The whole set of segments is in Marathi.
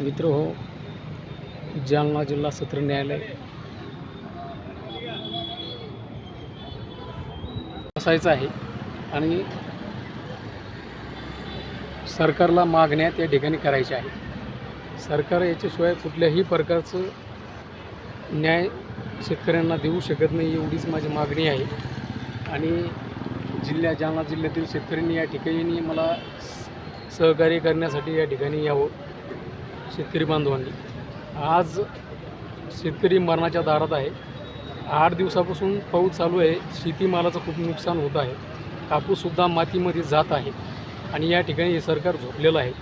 मित्र हो जालना जिल्हा सत्र न्यायालय. असायचं आहे. आणि सरकारला मागण्या त्या ठिकाणी करायच्या आहे. सरकार याच्याशिवाय कुठल्याही प्रकारचं न्याय शेतकऱ्यांना देऊ शकत नाही एवढीच माझी मागणी आहे. आणि जिल्ह्या जालना जिल्ह्यातील शेतकऱ्यांनी या ठिकाणी मला स- सहकार्य करण्यासाठी या ठिकाणी यावं. शेतकरी बांधवांनी. आज शेतकरी मरणाच्या दारात आहे. आठ दिवसापासून पाऊस चालू आहे. शेतीमालाचं खूप नुकसान होत आहे. कापूससुद्धा मातीमध्ये जात आहे. आणि या ठिकाणी हे सरकार झोपलेलं आहे.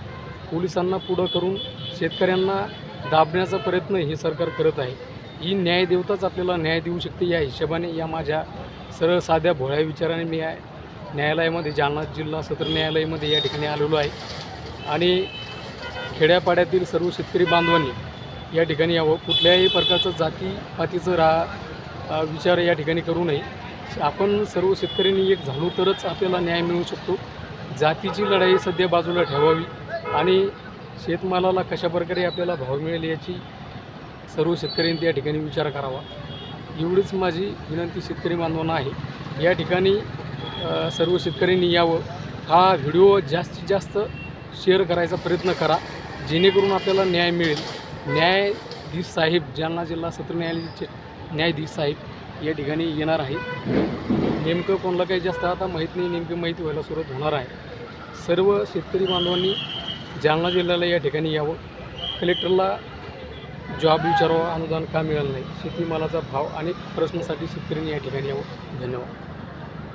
पोलिसांना पुढं करून शेतकऱ्यांना दाबण्याचा प्रयत्न हे सरकार करत आहे. ही न्यायदेवताच आपल्याला न्याय देऊ शकते या हिशोबाने या माझ्या सरळ साध्या भोळ्या विचाराने मी या न्यायालयामध्ये जालना जिल्हा सत्र न्यायालयामध्ये या ठिकाणी आलेलो आहे. आणि खेड्यापाड्यातील सर्व शेतकरी बांधवांनी या ठिकाणी यावं. कुठल्याही प्रकारचं जातीपातीचं रा विचार या ठिकाणी करू नये. आपण सर्व शेतकऱ्यांनी एक झालो तरच आपल्याला न्याय मिळू शकतो. जातीची लढाई सध्या बाजूला ठेवावी आणि शेतमालाला कशाप्रकारे आपल्याला भाव मिळेल याची सर्व शेतकऱ्यांनी त्या ठिकाणी विचार करावा. एवढीच माझी विनंती शेतकरी बांधवांना आहे. या ठिकाणी सर्व शेतकऱ्यांनी यावं. हा व्हिडिओ जास्तीत जास्त शेअर करायचा प्रयत्न करा. जेणेकरून आपल्याला न्याय मिळेल. न्यायाधीश साहेब जालना जिल्हा सत्र न्यायालयाचे न्यायाधीश साहेब या ठिकाणी येणार आहे नेमकं कोणाला काही जास्त आता माहीत नाही नेमकी माहिती व्हायला सुरुवात होणार आहे. सर्व शेतकरी बांधवांनी जालना जिल्ह्याला या ठिकाणी यावं. कलेक्टरला जॉब विचारावा अनुदान का मिळालं नाही? शेतीमालाचा भाव अनेक प्रश्नासाठी शेतकऱ्यांनी या ठिकाणी यावं. धन्यवाद.